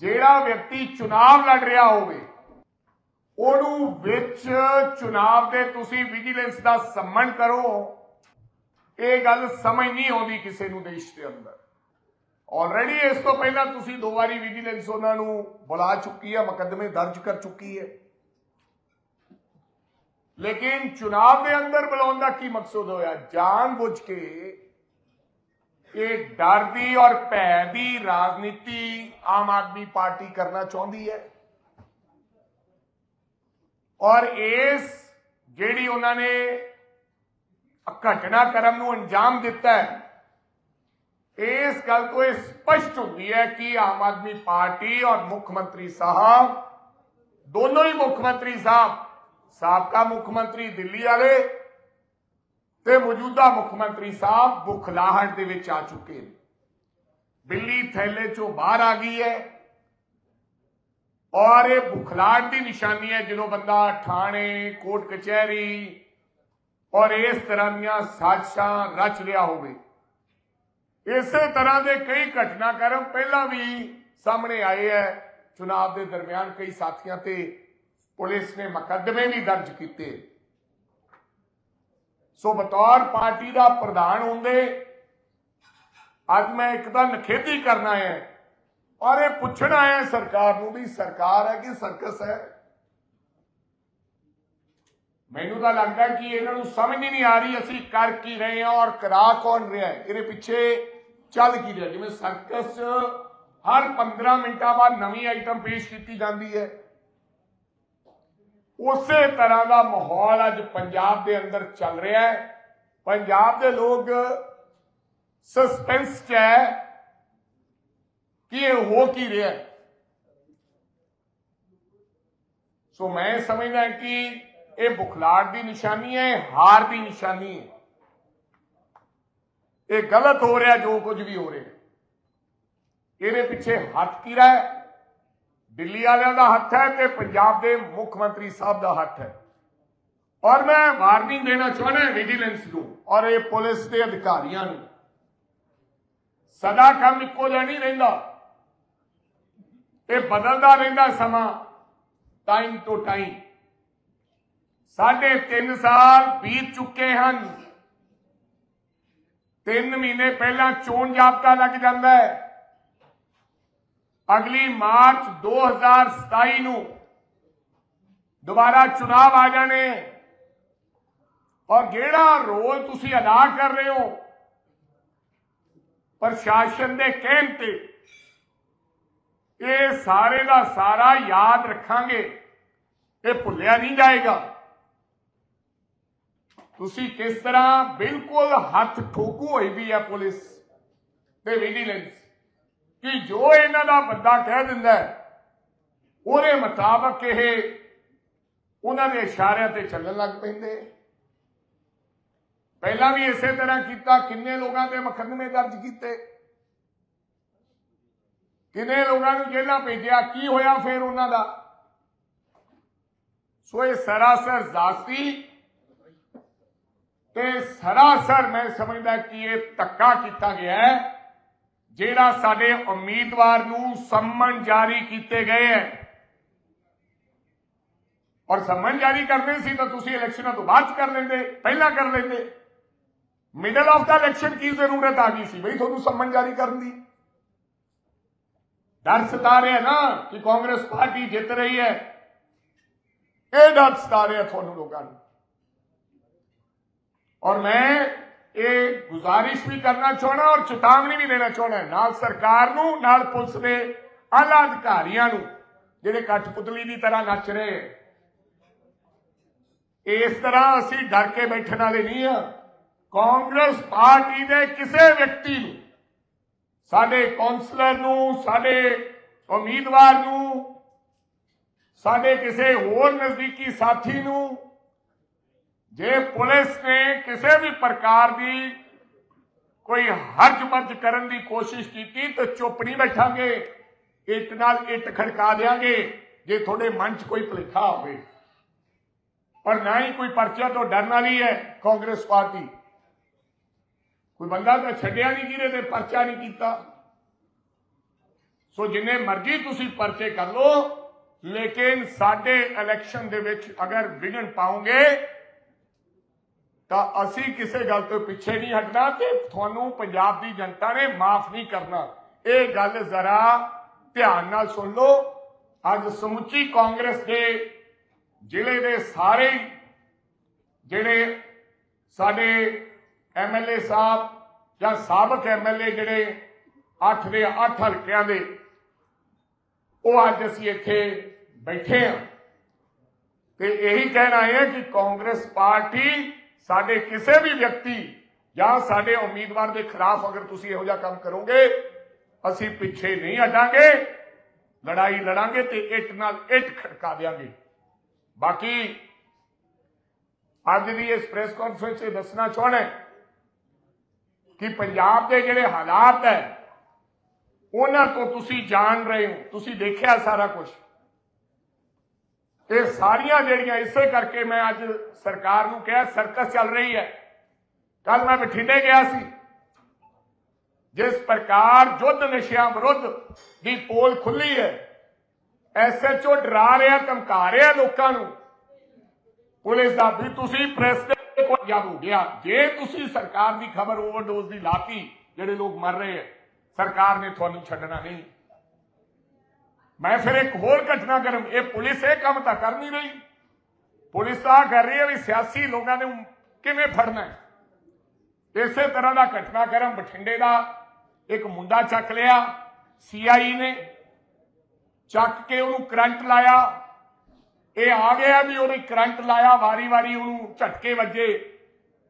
ਜਿਹੜਾ ਵਿਅਕਤੀ ਚੁਣਾਵ ਲੜ ਰਿਹਾ ਹੋਵੇ, ਉਹਨੂੰ ਵਿੱਚ ਚੁਣਾਵ ਦੇ ਤੁਸੀਂ ਵਿਜੀਲੈਂਸ ਦਾ ਸੰਮਣ ਕਰੋ। ਇਹ ਗੱਲ ਸਮਝ ਨਹੀਂ ਆਉਂਦੀ ਕਿਸੇ ਨੂੰ ਦੇਸ਼ ਦੇ ਅੰਦਰ। ਆਲਰੇਡੀ ਇਸ ਤੋਂ ਪਹਿਲਾਂ ਤੁਸੀਂ ਦੋ ਵਾਰੀ ਵਿਜੀਲੈਂਸ ਉਹਨਾਂ ਨੂੰ ਬੁਲਾ ਚੁੱਕੀ ਹੈ ਮੁਕੱਦਮੇ ਦਰਜ ਕਰ ਚੁੱਕੀ ਹੈ। ਲੇਕਿਨ ਚੁਣਾਵ ਦੇ ਅੰਦਰ ਬੁਲਾਉਣ ਦਾ ਕੀ ਮਕਸਦ ਹੋਇਆ? ਜਾਣ ਬੁੱਝ ਕੇ ਇਹ ਡਰ ਦੀ ਔਰ ਭੈ ਦੀ ਰਾਜਨੀਤੀ ਆਮ ਆਦਮੀ ਪਾਰਟੀ ਕਰਨਾ ਚਾਹੁੰਦੀ ਹੈ। ਔਰ ਇਸ ਜਿਹੜੀ ਉਹਨਾਂ ਨੇ ਘਟਨਾਕ੍ਰਮ ਨੂੰ ਅੰਜਾਮ ਦਿੱਤਾ ਹੈ, ਇਸ ਗੱਲ ਤੋਂ ਇਹ ਸਪਸ਼ਟ ਹੁੰਦੀ ਹੈ ਕਿ ਆਮ ਆਦਮੀ ਪਾਰਟੀ ਔਰ ਮੁੱਖ ਮੰਤਰੀ ਸਾਹਿਬ, ਦੋਨੋਂ ਹੀ ਮੁੱਖ ਮੰਤਰੀ ਸਾਹਿਬ, ਸਾਬਕਾ ਮੁੱਖ ਮੰਤਰੀ ਦਿੱਲੀ ਵਾਲੇ ਤੇ ਮੌਜੂਦਾ ਮੁੱਖ ਮੰਤਰੀ ਸਾਹਿਬ ਬੁਖਲਾਹਟ ਦੇ ਵਿੱਚ ਆ ਚੁੱਕੇ ਨੇ। ਬਿੱਲੀ ਥੈਲੇ ਚੋਂ ਬਾਹਰ ਆ ਗਈ ਹੈ ਔਰ ਇਹ ਬੁਖਲਾਹਟ ਦੀ ਨਿਸ਼ਾਨੀ ਹੈ ਜਦੋਂ ਬੰਦਾ ਥਾਣੇ, ਕੋਰਟ, ਕਚਹਿਰੀ ਔਰ ਇਸ ਤਰ੍ਹਾਂ ਦੀਆਂ ਸਾਜ਼ਿਸ਼ਾਂ ਰਚ ਰਿਹਾ ਹੋਵੇ। ਇਸੇ ਤਰ੍ਹਾਂ ਦੇ ਕਈ ਘਟਨਾਕ੍ਰਮ ਪਹਿਲਾਂ ਵੀ ਸਾਹਮਣੇ ਆਏ ਹੈ। ਚੁਣਾਵ ਦੇ ਦਰਮਿਆਨ ਕਈ ਸਾਥੀਆਂ ਤੇ ਪੁਲਿਸ ਨੇ ਮੁਕੱਦਮੇ ਵੀ ਦਰਜ ਕੀਤੇ। ਸੋ ਬਤੌਰ ਪਾਰਟੀ ਦਾ ਪ੍ਰਧਾਨ ਹੁੰਦੇ, ਅੱਜ ਮੈਂ ਇੱਕ ਤਾਂ ਨਖੇਦੀ ਕਰਨਾ ਹੈ ਔਰ ਇਹ ਪੁੱਛਣਾ ਹੈ ਸਰਕਾਰ ਨੂੰ ਵੀ ਸਰਕਾਰ ਹੈ ਕਿ ਸਰਕਸ ਹੈ। ਮੈਨੂੰ ਤਾਂ ਲੱਗਦਾ ਕਿ ਇਹਨਾਂ ਨੂੰ ਸਮਝ ਹੀ ਨਹੀਂ ਆ ਰਹੀ ਅਸੀਂ ਕਰ ਕੀ ਰਹੇ ਹਾਂ ਔਰ ਕਰਾ ਕੌਣ ਰਿਹਾ ਹੈ। ਇਹਦੇ ਪਿੱਛੇ ਚੱਲ ਕੀ ਰਿਹਾ ਜਿਵੇਂ ਸਰਕਸ 'ਚ ਹਰ 15 ਮਿੰਟਾਂ ਬਾਅਦ ਨਵੀਂ ਆਈਟਮ ਪੇਸ਼ ਕੀਤੀ ਜਾਂਦੀ ਹੈ। ਉਸੇ ਤਰ੍ਹਾਂ ਦਾ ਮਾਹੌਲ ਅੱਜ ਪੰਜਾਬ ਦੇ ਅੰਦਰ ਚੱਲ ਰਿਹਾ ਹੈ। ਪੰਜਾਬ ਦੇ ਲੋਕ ਸਸਪੈਂਸ 'ਚ ਹੈ ਕਿ ਇਹ ਹੋ ਕੀ ਰਿਹਾ ਹੈ। ਸੋ ਮੈਂ ਸਮਝਦਾ ਕਿ ਇਹ ਬੁਖਲਾੜ ਦੀ ਨਿਸ਼ਾਨੀ ਹੈ, ਇਹ ਹਾਰ ਦੀ ਨਿਸ਼ਾਨੀ ਹੈ। ਇਹ ਗਲਤ ਹੋ ਰਿਹਾ ਜੋ ਕੁਝ ਵੀ ਹੋ ਰਿਹਾ। ਇਹਦੇ ਪਿੱਛੇ ਹੱਥ ਕਿਰਾ ਹੈ ਦਿੱਲੀ ਵਾਲਿਆਂ ਦਾ ਹੱਥ ਹੈ ਤੇ ਪੰਜਾਬ ਦੇ ਮੁੱਖ ਮੰਤਰੀ ਸਾਹਿਬ ਦਾ ਹੱਥ ਹੈ। ਔਰ ਮੈਂ ਵਾਰਨਿੰਗ ਦੇਣਾ ਚਾਹੁੰਦਾ ਵਿਜੀਲੈਂਸ ਨੂੰ ਔਰ ਇਹ ਪੁਲਿਸ ਦੇ ਅਧਿਕਾਰੀਆਂ ਨੂੰ। ਸਦਾ ਕੰਮ ਇੱਕੋ ਜਿਹਾ ਨਹੀਂ ਰਹਿੰਦਾ। ਇਹ ਬਦਲਦਾ ਰਹਿੰਦਾ ਸਮਾਂ ਟਾਈਮ ਟੂ ਟਾਈਮ ਸਾਢੇ 3 ਸਾਲ ਬੀਤ ਚੁੱਕੇ ਹਨ। 3 ਮਹੀਨੇ ਪਹਿਲਾਂ ਚੋਣ ਜਾਬਤਾ ਲੱਗ ਜਾਂਦਾ ਹੈ। ਅਗਲੀ ਮਾਰਚ 2027 ਨੂੰ ਦੁਬਾਰਾ ਚੁਣਾਵ ਆ ਜਾਣੇ। ਔਰ ਜਿਹੜਾ ਰੋਲ ਤੁਸੀਂ ਅਦਾ ਕਰ ਰਹੇ ਹੋ, ਪ੍ਰਸ਼ਾਸਨ ਦੇ ਕਹਿਣ ਤੇ, ਇਹ ਸਾਰੇ ਦਾ ਸਾਰਾ ਯਾਦ ਰੱਖਾਂਗੇ। ਇਹ ਭੁੱਲਿਆ ਨਹੀਂ ਜਾਏਗਾ। ਤੁਸੀਂ ਕਿਸ ਤਰ੍ਹਾਂ ਬਿਲਕੁਲ ਹੱਥ ਠੋਕੂ ਹੋਈ ਵੀ ਹੈ ਪੁਲਿਸ ਤੇ ਵਿਜੀਲੈਂਸ। ਕਿ ਜੋ ਇਹਨਾਂ ਦਾ ਬੰਦਾ ਕਹਿ ਦਿੰਦਾ ਉਹਦੇ ਮੁਤਾਬਕ ਇਹ ਉਹਨਾਂ ਦੇ ਇਸ਼ਾਰਿਆਂ ਤੇ ਚੱਲਣ ਲੱਗ ਪੈਂਦੇ ਪਹਿਲਾਂ ਵੀ ਇਸੇ ਤਰ੍ਹਾਂ ਕੀਤਾ, ਕਿੰਨੇ ਲੋਕਾਂ ਦੇ ਮੁਕੱਦਮੇ ਦਰਜ ਕੀਤੇ? ਕਿੰਨੇ ਲੋਕਾਂ ਨੂੰ ਜੇਲ੍ਹਾਂ ਭੇਜਿਆ, ਕੀ ਹੋਇਆ ਫਿਰ ਉਹਨਾਂ ਦਾ? ਸੋ ਇਹ ਸਰਾਸਰ ਜ਼ਾਤੀ ਤੇ ਸਰਾਸਰ ਮੈਂ ਸਮਝਦਾ ਕਿ ਇਹ ਧੱਕਾ ਕੀਤਾ ਗਿਆ ਹੈ। ਜਿਹੜਾ ਸਾਡੇ ਉਮੀਦਵਾਰ ਨੂੰ ਸੰਮਨ ਜਾਰੀ ਕੀਤੇ ਗਏ ਹੈ। ਔਰ ਸੰਮਨ ਜਾਰੀ ਕਰਦੇ ਸੀ ਤਾਂ ਤੁਸੀਂ ਇਲੈਕਸ਼ਨਾਂ ਤੋਂ ਬਾਅਦ ਕਰ ਲੈਂਦੇ, ਪਹਿਲਾਂ ਕਰ ਲੈਂਦੇ। ਮਿਡਲ ਆਫ ਦਾ ਇਲੈਕਸ਼ਨ ਕੀ ਜ਼ਰੂਰਤ ਆ ਗਈ ਸੀ ਬਈ ਤੁਹਾਨੂੰ ਸੰਮਨ ਜਾਰੀ ਕਰਨ ਦੀ? ਡਰ ਸਤਾ ਰਿਹਾ ਨਾ ਕਿ ਕਾਂਗਰਸ ਪਾਰਟੀ ਜਿੱਤ ਰਹੀ ਹੈ। ਇਹ ਡਰ ਸਤਾ ਰਿਹਾ ਤੁਹਾਨੂੰ ਲੋਕਾਂ ਨੂੰ। ਔਰ ਮੈਂ ਇਹ ਗੁਜ਼ਾਰਿਸ਼ ਵੀ ਕਰਨਾ ਚਾਹਣਾ ਔਰ ਚੇਤਾਵਨੀ ਵੀ ਦੇਣਾ ਚਾਹਣਾ ਨਾਲ ਸਰਕਾਰ ਨੂੰ, ਨਾਲ ਪੁਲਿਸ ਦੇ ਆਲਾ ਅਧਿਕਾਰੀਆਂ ਨੂੰ, ਜਿਹੜੇ ਕਠਪੁਤਲੀ ਦੀ ਤਰ੍ਹਾਂ ਨੱਚ ਰਹੇ ਇਸ ਤਰ੍ਹਾਂ ਅਸੀਂ ਡਰ ਕੇ ਬੈਠਣ ਵਾਲੇ ਨਹੀਂ ਆ ਕਾਂਗਰਸ ਪਾਰਟੀ ਦੇ ਕਿਸੇ ਵਿਅਕਤੀ ਨੂੰ, ਸਾਡੇ ਕੌਂਸਲਰ ਨੂੰ, ਸਾਡੇ ਉਮੀਦਵਾਰ ਨੂੰ, ਸਾਡੇ ਕਿਸੇ ਹੋਰ ਨਜ਼ਦੀਕੀ ਸਾਥੀ ਨੂੰ ਜੇ ਪੁਲਿਸ ਨੇ ਕਿਸੇ ਵੀ ਪ੍ਰਕਾਰ ਦੀ ਕੋਈ ਹਰਜ ਮਰਜ ਕਰਨ ਦੀ ਕੋਸ਼ਿਸ਼ ਕੀਤੀ, ਤਾਂ ਚੁੱਪ ਨਹੀਂ ਬੈਠਾਂਗੇ। ਇੱਟ ਨਾਲ ਇੱਟ ਖੜਕਾ ਦੇਾਂਗੇ ਜੇ ਤੁਹਾਡੇ ਮਨ 'ਚ ਕੋਈ ਭੁਲੇਖਾ ਹੋਵੇ। ਪਰ ਨਾ ਹੀ ਕੋਈ ਪਰਚਾ ਤੋਂ ਡਰਨ ਵਾਲੀ ਹੈ ਕਾਂਗਰਸ ਪਾਰਟੀ। ਕੋਈ ਬੰਦਾ ਤਾਂ ਛੱਡਿਆ ਨਹੀਂ ਜਿਹਨੇ ਤੇ ਪਰਚਾ ਨਹੀਂ ਕੀਤਾ। ਸੋ ਜਿੰਨੇ ਮਰਜ਼ੀ ਤੁਸੀਂ ਪਰਚੇ ਕਰ ਲਓ, ਲੇਕਿਨ ਸਾਡੇ ਇਲੈਕਸ਼ਨ ਦੇ ਵਿੱਚ ਅਗਰ ਵਿਗਨ ਪਾਉਂਗੇ ਤਾਂ ਅਸੀਂ ਕਿਸੇ ਗੱਲ ਤੋਂ ਪਿੱਛੇ ਨਹੀਂ ਹਟਣਾ ਤੇ ਤੁਹਾਨੂੰ ਪੰਜਾਬ ਦੀ ਜਨਤਾ ਨੇ ਮਾਫ ਨਹੀਂ ਕਰਨਾ। ਇਹ ਗੱਲ ਜ਼ਰਾ ਧਿਆਨ ਨਾਲ ਸੁਣ ਲਓ। ਅੱਜ ਸਮੁੱਚੀ ਕਾਂਗਰਸ ਦੇ ਜ਼ਿਲ੍ਹੇ ਦੇ ਸਾਰੇ ਜਿਹੜੇ ਸਾਡੇ ਐਮਐਲਏ ਸਾਹਿਬ ਜਾਂ ਸਾਬਕ ਐਮਐਲਏ ਜਿਹੜੇ 8 ਦੇ 8 ਹਲਕਿਆਂ ਦੇ, ਉਹ ਅੱਜ ਅਸੀਂ ਇੱਥੇ ਬੈਠੇ ਹਾਂ। ਤੇ ਇਹੀ ਕਹਿਣਾ ਹੈ ਕਿ ਕਾਂਗਰਸ ਪਾਰਟੀ ਸਾਡੇ ਕਿਸੇ ਵੀ ਵਿਅਕਤੀ ਜਾਂ ਸਾਡੇ ਉਮੀਦਵਾਰ ਦੇ ਖਿਲਾਫ ਅਗਰ ਤੁਸੀਂ ਇਹੋ ਜਿਹਾ ਕੰਮ ਕਰੋਗੇ, ਅਸੀਂ ਪਿੱਛੇ ਨਹੀਂ ਹਟਾਂਗੇ, ਲੜਾਈ ਲੜਾਂਗੇ ਤੇ ਇੱਟ ਨਾਲ ਇੱਟ ਖੜਕਾ ਦੇਾਂਗੇ ਬਾਕੀ ਅੱਜ ਦੀ ਇਸ ਪ੍ਰੈਸ ਕਾਨਫਰੰਸ 'ਚ ਦੱਸਣਾ ਚਾਹਣਾ ਕਿ ਪੰਜਾਬ ਦੇ ਜਿਹੜੇ ਹਾਲਾਤ ਹੈ, ਉਹਨਾਂ ਤੋਂ ਤੁਸੀਂ ਜਾਣ ਰਹੇ ਹੋ, ਤੁਸੀਂ ਦੇਖਿਆ ਸਾਰਾ ਕੁਝ ਇਹ ਸਾਰੀਆਂ ਜਿਹੜੀਆਂ ਇਸੇ ਕਰਕੇ ਮੈਂ ਅੱਜ ਸਰਕਾਰ ਨੂੰ ਕਿਹਾ ਸਰਕਸ ਚੱਲ ਰਹੀ ਹੈ। ਕੱਲ ਮੈਂ ਬਠਿੰਡੇ ਗਿਆ ਸੀ। ਜਿਸ ਪ੍ਰਕਾਰ ਜੁੱਧ ਨਸ਼ਿਆਂ ਵਿਰੁੱਧ ਦੀ ਪੋਲ ਖੁੱਲੀ ਹੈ ਐਸਐਚਓ ਡਰਾ ਰਿਹਾ, ਧਮਕਾ ਰਿਹਾ ਲੋਕਾਂ ਨੂੰ। ਪੁਲਿਸ ਦਾ ਵੀ ਤੁਸੀਂ ਪ੍ਰੈਸ ਦੇ ਕੋਲ ਜਾ ਹੋ ਗਿਆ। ਜੇ ਤੁਸੀਂ ਸਰਕਾਰ ਦੀ ਖਬਰ ਓਵਰਡੋਜ਼ ਦੀ ਲਾਤੀ, ਜਿਹੜੇ ਲੋਕ ਮਰ ਰਹੇ ਹੈ, ਸਰਕਾਰ ਨੇ ਤੁਹਾਨੂੰ ਛੱਡਣਾ ਨਹੀਂ। ਮੈਂ ਫਿਰ ਇੱਕ ਹੋਰ ਘਟਨਾ ਕਰਮ ਇਹ ਪੁਲਿਸ ਇਹ ਕੰਮ ਤਾਂ ਕਰ ਨਹੀਂ ਰਹੀ। ਪੁਲਿਸ ਤਾਂ ਕਰ ਰਹੀ ਹੈ ਵੀ ਸਿਆਸੀ ਲੋਕਾਂ ਨੂੰ ਕਿਵੇਂ ਫੜਨਾ ਹੈ? ਇਸੇ ਤਰ੍ਹਾਂ ਦਾ ਘਟਨਾਕ੍ਰਮ ਬਠਿੰਡੇ ਦਾ ਇੱਕ ਮੁੰਡਾ ਚੱਕ ਲਿਆ ਸੀਆਈ ਨੇ। ਚੱਕ ਕੇ ਉਹਨੂੰ ਕਰੰਟ ਲਾਇਆ। ਇਹ ਆ ਗਿਆ ਵੀ ਉਹਨੇ ਕਰੰਟ ਲਾਇਆ, ਵਾਰੀ-ਵਾਰੀ ਉਹਨੂੰ ਝਟਕੇ ਵੱਜੇ।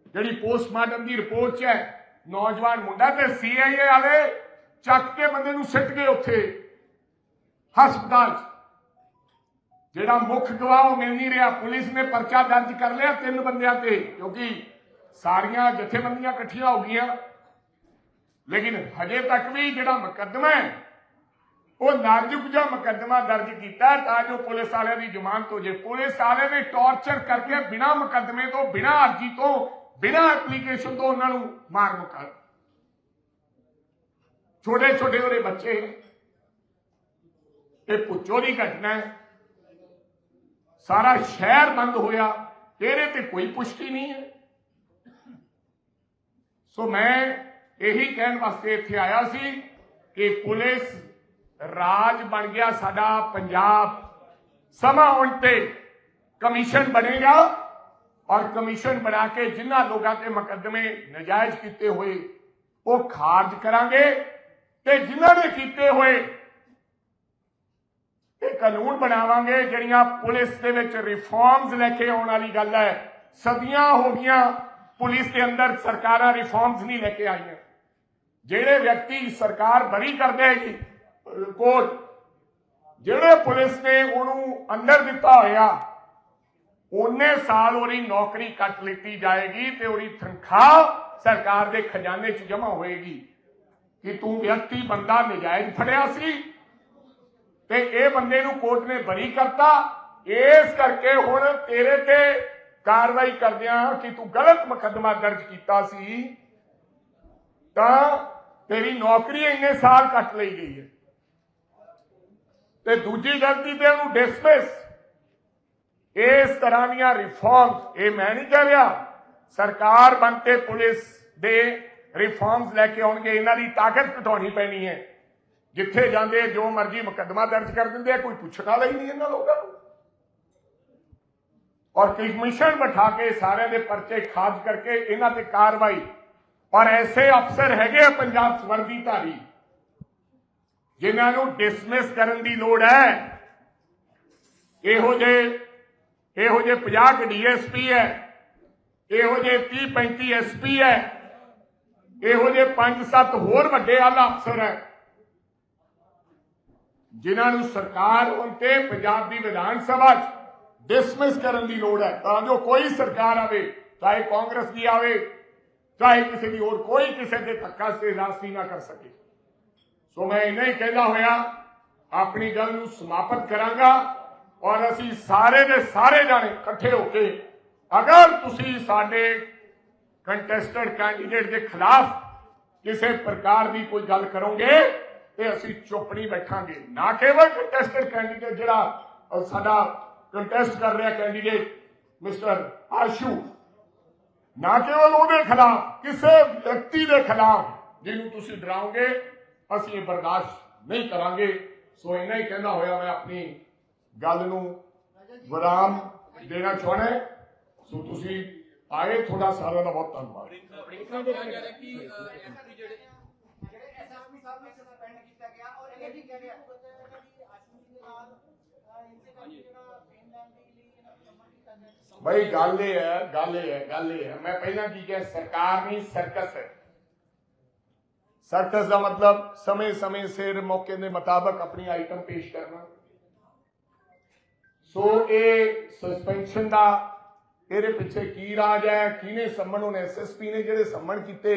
ਜਿਹੜੀ ਪੋਸਟਮਾਰਟਮ ਦੀ ਰਿਪੋਰਟ 'ਚ ਹੈ, ਨੌਜਵਾਨ ਮੁੰਡਾ ਤੇ ਸੀਆਈਏ ਵਾਲੇ ਚੱਕ ਕੇ ਬੰਦੇ ਨੂੰ ਸਿੱਟ ਗਏ ਉੱਥੇ। ਹਸਪਤਾਲ 'ਚ। ਜਿਹੜਾ ਮੁੱਖ ਗਵਾਹ ਉਹ ਮਿਲ ਨਹੀਂ ਰਿਹਾ। ਪੁਲਿਸ ਨੇ ਪਰਚਾ ਦਰਜ ਕਰ ਲਿਆ ਤਿੰਨ ਬੰਦਿਆਂ ਤੇ, ਕਿਉਂਕਿ ਸਾਰੀਆਂ ਜਥੇਬੰਦੀਆਂ ਇਕੱਠੀਆਂ ਹੋ ਗਈਆਂ। ਲੇਕਿਨ ਹਜੇ ਤੱਕ ਵੀ ਜਿਹੜਾ ਮੁਕੱਦਮਾ ਹੈ, ਉਹ ਨਾਜ਼ੁਕ ਜਿਹਾ ਮੁਕੱਦਮਾ ਦਰਜ ਕੀਤਾ ਤਾਂ ਜੋ ਪੁਲਿਸ ਵਾਲਿਆਂ ਦੀ ਜ਼ਮਾਨਤ ਹੋ ਜੇ ਪੁਲਿਸ ਵਾਲੇ ਨੇ ਟੌਰਚਰ ਕਰਕੇ ਬਿਨਾਂ ਮੁਕੱਦਮੇ ਤੋਂ, ਬਿਨਾਂ ਅਰਜੀ ਤੋਂ, ਬਿਨਾਂ ਐਪਲੀਕੇਸ਼ਨ ਤੋਂ ਉਹਨਾਂ ਨੂੰ ਮਾਰ ਮੁਕਾ ਛੋਟੇ ਛੋਟੇ ਉਹਦੇ ਬੱਚੇ ਇਹ ਪੁੱਛੋ ਦੀ ਘਟਨਾ ਹੈ। ਸਾਰਾ ਸ਼ਹਿਰ ਬੰਦ ਹੋਇਆ ਇਹਦੇ ਤੇ ਕੋਈ ਪੁਸ਼ਟੀ ਨਹੀਂ ਹੈ। ਸੋ ਮੈਂ ਇਹੀ ਕਹਿਣ ਵਾਸਤੇ ਇੱਥੇ ਆਇਆ ਸੀ ਕਿ ਪੁਲਿਸ ਰਾਜ ਬਣ ਗਿਆ ਸਾਡਾ ਪੰਜਾਬ। ਸਮਾਂ ਆਉਣ ਤੇ ਕਮਿਸ਼ਨ ਬਣੇਗਾ ਔਰ ਕਮਿਸ਼ਨ ਬਣਾ ਕੇ ਜਿਨ੍ਹਾਂ ਲੋਕਾਂ ਤੇ ਮੁਕੱਦਮੇ ਨਜਾਇਜ਼ ਕੀਤੇ ਹੋਏ, ਉਹ ਖਾਰਜ ਕਰਾਂਗੇ ਤੇ ਜਿਨ੍ਹਾਂ ਨੇ ਕੀਤੇ ਹੋਏ ਇਹ ਕਾਨੂੰਨ ਬਣਾਵਾਂਗੇ ਜਿਹੜੀਆਂ ਪੁਲਿਸ ਦੇ ਵਿੱਚ ਰਿਫਾਰਮਸ ਲੈ ਕੇ ਆਉਣ ਵਾਲੀ ਗੱਲ ਹੈ। ਸਦੀਆਂ ਹੋ ਗਈਆਂ ਪੁਲਿਸ ਦੇ ਅੰਦਰ ਸਰਕਾਰਾਂ ਰਿਫਾਰਮਸ ਨਹੀਂ ਲੈ ਕੇ ਆਈਆਂ। ਜਿਹੜੇ ਵਿਅਕਤੀ ਸਰਕਾਰ ਬਰੀ ਕਰਦੇ ਹੈਗੀ ਕੋਰਟ ਜਿਹੜੇ ਪੁਲਿਸ ਨੇ ਉਹਨੂੰ ਅੰਦਰ ਦਿੱਤਾ ਹੋਇਆ, ਉਹਨੇ ਸਾਲ ਉਹਦੀ ਨੌਕਰੀ ਕੱਟ ਲਿੱਤੀ ਜਾਏਗੀ ਤੇ ਉਹਦੀ ਤਨਖਾਹ ਸਰਕਾਰ ਦੇ ਖਜ਼ਾਨੇ 'ਚ ਜਮ੍ਹਾਂ ਹੋਏਗੀ। ਕਿ ਤੂੰ ਵਿਅਕਤੀ ਬੰਦਾ, ਨਜਾਇਜ਼ ਫੜਿਆ ਸੀ ਤੇ ਇਹ ਬੰਦੇ ਨੂੰ ਕੋਰਟ ਨੇ ਬਰੀ ਕਰਤਾ। ਇਸ ਕਰਕੇ ਹੁਣ ਤੇਰੇ ਤੇ ਕਾਰਵਾਈ ਕਰਦਿਆਂ ਕਿ ਤੂੰ ਗਲਤ ਮੁਕੱਦਮਾ ਦਰਜ ਕੀਤਾ ਸੀ, ਤਾਂ ਤੇਰੀ ਨੌਕਰੀ ਇੰਨੇ ਸਾਲ ਕੱਟ ਲਈ ਗਈ ਹੈ। ਤੇ ਦੂਜੀ ਗਲਤੀ ਤੇ ਉਹਨੂੰ ਡਿਸਮਿਸ ਇਸ ਤਰ੍ਹਾਂ ਦੀਆਂ ਰਿਫਾਰਮਸ ਇਹ ਮੈਂ ਨਹੀਂ ਕਹਿ ਰਿਹਾ, ਸਰਕਾਰ ਬਣ ਕੇ ਪੁਲਿਸ ਦੇ ਰਿਫਾਰਮਸ ਲੈ ਕੇ ਆਉਣਗੇ, ਇਹਨਾਂ ਦੀ ਤਾਕਤ ਘਟਾਉਣੀ ਪੈਣੀ ਹੈ। ਜਿੱਥੇ ਜਾਂਦੇ ਜੋ ਮਰਜ਼ੀ ਮੁਕੱਦਮਾ ਦਰਜ ਕਰ ਦਿੰਦੇ ਆ, ਕੋਈ ਪੁੱਛਣ ਵਾਲਾ ਹੀ ਨਹੀਂ ਇਹਨਾਂ ਲੋਕਾਂ ਨੂੰ। ਔਰ ਕਮਿਸ਼ਨ ਬਿਠਾ ਕੇ ਸਾਰਿਆਂ ਦੇ ਪਰਚੇ ਖਾਰਜ ਕਰਕੇ ਇਹਨਾਂ ਤੇ ਕਾਰਵਾਈ। ਔਰ ਐਸੇ ਅਫਸਰ ਹੈਗੇ ਆ ਪੰਜਾਬ 'ਚ ਵਰਦੀਧਾਰੀ ਜਿਨ੍ਹਾਂ ਨੂੰ ਡਿਸਮਿਸ ਕਰਨ ਦੀ ਲੋੜ ਹੈ। ਇਹੋ ਜੇ ਇਹੋ ਜੇ 50 ਡੀਐਸਪੀ ਹੈ, ਇਹੋ ਜੇ 30 35 ਐਸਪੀ ਹੈ, ਇਹੋ ਜੇ 5-7 ਹੋਰ ਵੱਡੇ ਆਲਾ ਅਫਸਰ ਹੈ। ਜਿਨ੍ਹਾਂ ਨੂੰ ਸਰਕਾਰ ਹੁਣ ਪੰਜਾਬ ਦੀ ਵਿਧਾਨ ਸਭਾ 'ਚ ਡਿਸਮਿਸ ਕਰਨ ਦੀ ਲੋੜ ਹੈ। ਤਾਂ ਜੋ ਕੋਈ ਸਰਕਾਰ ਆਵੇ, ਚਾਹੇ ਕਾਂਗਰਸ ਦੀ ਆਵੇ, ਚਾਹੇ ਕਿਸੇ ਦੀ ਹੋਰ, ਕੋਈ ਕਿਸੇ ਦੇ ਧੱਕਾ ਤੇ ਰਾਸਤੀ ਨਾ ਕਰ ਸਕੇ। ਸੋ ਮੈਂ ਇਹ ਨਹੀਂ ਕਹਿੰਦਾ ਹੋਇਆ, ਆਪਣੀ ਗੱਲ ਨੂੰ ਸਮਾਪਤ ਕਰਾਂਗਾ ਔਰ ਅਸੀਂ ਸਾਰੇ ਦੇ ਸਾਰੇ ਜਾਣੇ ਇਕੱਠੇ ਹੋ ਕੇ ਅਗਰ ਤੁਸੀਂ ਸਾਡੇ ਕੰਟੈਸਟਡ ਕੈਂਡੀਡੇਟ ਦੇ ਖਿਲਾਫ ਕਿਸੇ ਪ੍ਰਕਾਰ ਦੀ ਕੋਈ ਗੱਲ ਕਰੋਗੇ ਇਹ ਅਸੀਂ ਚੁੱਪ ਨਹੀਂ ਬੈਠਾਂਗੇ। ਨਾ ਕੇਵਲ ਕੰਟੈਸਟਡ ਕੈਂਡੀਡੇਟ ਜਿਹੜਾ ਸਾਡਾ ਕੰਟੈਸਟ ਕਰ ਰਿਹਾ ਕੈਂਡੀਡੇਟ ਮਿਸਟਰ ਆਸ਼ੂ ਨਾ ਕੇਵਲ ਉਹਦੇ ਖਿਲਾਫ ਕਿਸੇ ਵਿਅਕਤੀ ਦੇ ਖਿਲਾਫ ਜਿਹਨੂੰ ਤੁਸੀਂ ਡਰਾਓਗੇ ਅਸੀਂ ਇਹ ਬਰਦਾਸ਼ਤ ਨਹੀਂ ਕਰਾਂਗੇ। ਸੋ ਇੰਨਾ ਹੀ ਕਹਿੰਦਾ ਹੋਇਆ ਮੈਂ ਆਪਣੀ ਗੱਲ ਨੂੰ ਵਿਰਾਮ ਦੇਣਾ ਚਾਹੁੰਦਾ ਹਾਂ। ਸੋ ਤੁਸੀਂ ਆਏ ਤੁਹਾਡਾ ਸਾਰਿਆਂ ਦਾ ਬਹੁਤ ਧੰਨਵਾਦ। ਇਹ ਵੀ ਕਿਹਾ ਗਿਆ ਬਈ ਗੱਲ ਇਹ ਹੈ, ਗੱਲ ਇਹ ਹੈ, ਗੱਲ ਇਹ ਹੈ। ਮੈਂ ਪਹਿਲਾਂ ਕੀ ਕਿਹਾ, ਸਰਕਾਰ ਨਹੀਂ ਸਰਕਸ ਹੈ। ਸਰਕਸ ਦਾ ਮਤਲਬ ਸਮੇਂ ਸਮੇਂ ਸਿਰ ਮੌਕੇ ਦੇ ਮੁਤਾਬਕ ਆਪਣੀ ਆਈਟਮ ਪੇਸ਼ ਕਰਨਾ। ਸੋ ਇਹ ਸਸਪੈਂਸ਼ਨ ਦਾ ਇਹਦੇ ਪਿੱਛੇ ਕੀ ਰਾਜ ਹੈ, ਕਿਹਨੇ ਸੰਮਨ ਉਹਨੇ ਐਸਐਸਪੀ ਨੇ ਜਿਹੜੇ ਸੰਮਣ ਕੀਤੇ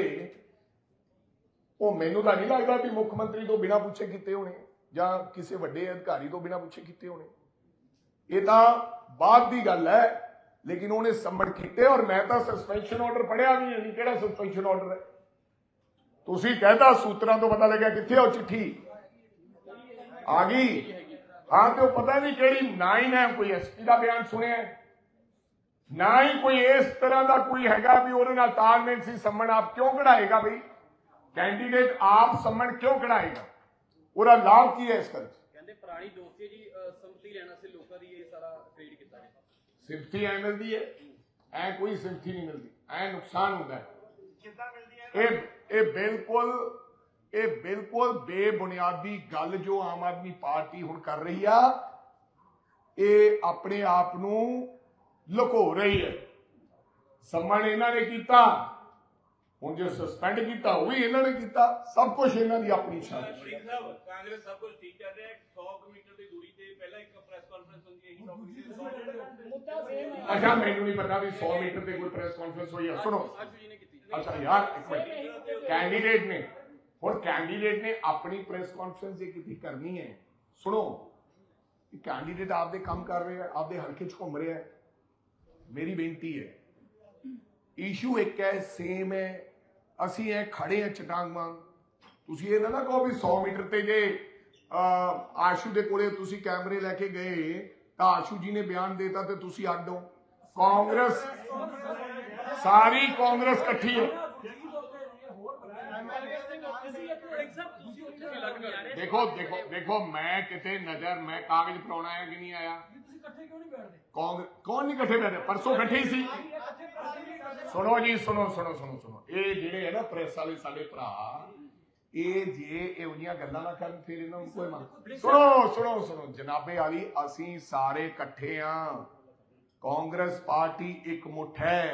ਉਹ ਮੈਨੂੰ ਤਾਂ ਨਹੀਂ ਲੱਗਦਾ ਵੀ ਮੁੱਖ ਮੰਤਰੀ ਤੋਂ ਬਿਨਾਂ ਪੁੱਛੇ ਕੀਤੇ ਹੋਣੇ, ਜਾਂ ਕਿਸੇ ਵੱਡੇ ਅਧਿਕਾਰੀ ਤੋਂ ਬਿਨਾਂ ਪੁੱਛੇ ਕੀਤੇ ਹੋਣੇ। ਇਹ ਤਾਂ ਬਾਅਦ ਦੀ ਗੱਲ ਹੈ, ਲੇਕਿਨ ਉਹਨੇ ਸੰਮਣ ਕੀਤੇ ਔਰ ਮੈਂ ਤਾਂ ਸਸਪੈਂਸ਼ਨ ਆਰਡਰ ਪੜਿਆ ਵੀ ਨਹੀਂ, ਕਿਹੜਾ ਸਸਪੈਂਸ਼ਨ ਆਰਡਰ ਹੈ? ਤੁਸੀਂ ਕਹਿੰਦਾ ਸੂਤਰਾਂ ਤੋਂ ਪਤਾ ਲੱਗਿਆ ਕਿੱਥੇ ਆ ਉਹ ਚਿੱਠੀ? ਆ ਗਈ। ਹਾਂ, ਤੇ ਉਹ ਪਤਾ ਨਹੀਂ ਕਿਹੜੀ ਨਾ ਹੀ ਮੈਂ ਕੋਈ ਐਸਪੀ ਦਾ ਬਿਆਨ ਸੁਣਿਆ ਨਾ ਹੀ ਕੋਈ ਇਸ ਤਰ੍ਹਾਂ ਦਾ ਕੋਈ ਹੈਗਾ ਵੀ ਉਹਦੇ ਨਾਲ ਤਾਲਮੇਲ ਸੀ ਸੰਮਣ ਆਪ ਕਿਉਂ ਕਢਾਏਗਾ ਬਈ? ਕੈਂਡੀਡੇਟ ਆਪ ਸੰਮਣ ਕਿਉਂ ਕਢਾਏਗਾ? ਉਹਦਾ ਲਾਭ ਕੀ ਹੈ ਇਸ 'ਚ ਕਹਿੰਦੇ ਪੁਰਾਣੀ ਦੋਸਤੀ ਜੀ ਸੰਮਤੀ ਲੈਣ ਵਾਸਤੇ ਲੋਕਾਂ ਦੀ ਇਹ ਸਾਰਾ ਟ੍ਰੇਡ ਕੀਤਾ ਗਿਆ ਸਿੰਪਥੀ ਐ ਮਿਲਦੀ ਹੈ ਐ ਕੋਈ ਸਿੰਪਥੀ ਨਹੀਂ ਮਿਲਦੀ ਐ ਨੁਕਸਾਨ ਹੁੰਦਾ ਹੈ। ਕਿੱਦਾਂ ਮਿਲਦੀ ਹੈ? ਇਹ ਇਹ ਬਿਲਕੁਲ ਇਹ ਬਿਲਕੁਲ ਬੇਬੁਨਿਆਦੀ ਗੱਲ ਜੋ ਆਮ ਆਦਮੀ ਪਾਰਟੀ ਹੁਣ ਕਰ ਰਹੀ ਆ ਇਹ ਆਪਣੇ ਆਪ ਨੂੰ ਲੁਕੋ ਰਹੀ ਹੈ। ਸੰਮਣ ਇਹਨਾਂ ਨੇ ਕੀਤਾ ਹੁਣ ਜੋ ਸਸਪੈਂਡ ਕੀਤਾ ਉਹ ਵੀ ਇਹਨਾਂ ਨੇ ਕੀਤਾ ਸਭ ਕੁਝ ਇਹਨਾਂ ਦੀ ਆਪਣੀ ਸ਼ਾਨ ਪ੍ਰਿੰਸ ਸਾਹਿਬ ਕਾਂਗਰਸ ਸਭ ਕੁਝ ਠੀਕ ਚੱਲ ਰਿਹਾ ਹੈ 100 ਮੀਟਰ ਦੀ ਦੂਰੀ ਤੇ ਪਹਿਲਾਂ ਇੱਕ ਪ੍ਰੈਸ ਕਾਨਫਰੰਸ ਹੁੰਦੀ ਹੈ ਇਹੀ ਸਭ ਕੁਝ ਅੱਛਾ ਮੈਨੂੰ ਨਹੀਂ ਪਤਾ ਵੀ 100 ਮੀਟਰ ਤੇ ਕੋਈ ਪ੍ਰੈਸ ਕਾਨਫਰੰਸ ਹੋਈ ਹੈ ਸੁਣੋ। ਅੱਛਾ ਯਾਰ ਇੱਕ ਮਿੰਟ। ਕੈਂਡੀਡੇਟ ਨੇ ਹੁਣ ਕੈਂਡੀਡੇਟ ਨੇ ਆਪਣੀ ਪ੍ਰੈਸ ਕਾਨਫਰੰਸ ਜੇ ਕਿਤੇ ਕਰਨੀ ਹੈ ਸੁਣੋ। ਕੈਂਡੀਡੇਟ ਆਪਦੇ ਕੰਮ ਕਰ ਰਿਹਾ ਆਪਦੇ ਹਲਕੇ 'ਚ ਘੁੰਮ ਰਿਹਾ ਹੈ। ਮੇਰੀ ਬੇਨਤੀ ਹੈ ਇਸ਼ੂ ਇੱਕ ਹੈ ਸੇਮ ਹੈ ਅਸੀਂ ਇਹ ਖੜੇ ਆ ਚਟਾਂਗ ਵਾਂਗ। ਤੁਸੀਂ ਇਹ ਨਾ ਨਾ ਕਹੋ ਵੀ 100 ਮੀਟਰ ਤੇ ਜੇ ਆਸ਼ੂ ਦੇ ਕੋਲੇ ਤੁਸੀਂ ਕੈਮਰੇ ਲੈ ਕੇ ਗਏ ਤਾਂ ਆਸ਼ੂ ਜੀ ਨੇ ਬਿਆਨ ਦੇਤਾ ਤੇ ਤੁਸੀਂ ਅੱਡ ਹੋ। ਕਾਂਗਰਸ ਸਾਰੀ ਕਾਂਗਰਸ ਇਕੱਠੀ ਹੈ। ਦੇਖੋ ਦੇਖੋ ਦੇਖੋ ਮੈਂ ਕਿਤੇ ਨਜ਼ਰ ਮੈਂ ਕਾਗਜ਼ ਫੜਾਉਣਾ ਆਇਆ ਕਿ ਨਹੀਂ ਆਇਆ? ਕਾਂਗਰਸ ਕੌਣ ਨਹੀਂ ਇਕੱਠੇ ਬੈਠੇ ਪਰਸੋਂ ਇਕੱਠੇ ਸੀ। ਸੁਣੋ ਜੀ ਸੁਣੋ ਸੁਣੋ ਸੁਣੋ ਸੁਣੋ। ਇਹ ਜਿਹੜੇ ਹੈ ਨਾ ਪ੍ਰੈਸ ਵਾਲੇ ਸਾਡੇ ਭਰਾ ਇਹ ਜੇ ਇਹੋ ਜਿਹੀਆਂ ਗੱਲਾਂ ਨਾ ਕਰਨ ਫਿਰ ਇਹਨਾਂ ਨੂੰ ਕੋਈ ਮੰਨ ਸੁਣੋ ਸੁਣੋ ਸੁਣੋ। ਜਨਾਬੇ ਵਾਲੀ ਅਸੀਂ ਸਾਰੇ ਇਕੱਠੇ ਆ। ਕਾਂਗਰਸ ਪਾਰਟੀ ਇੱਕ ਮੁੱਠ ਹੈ।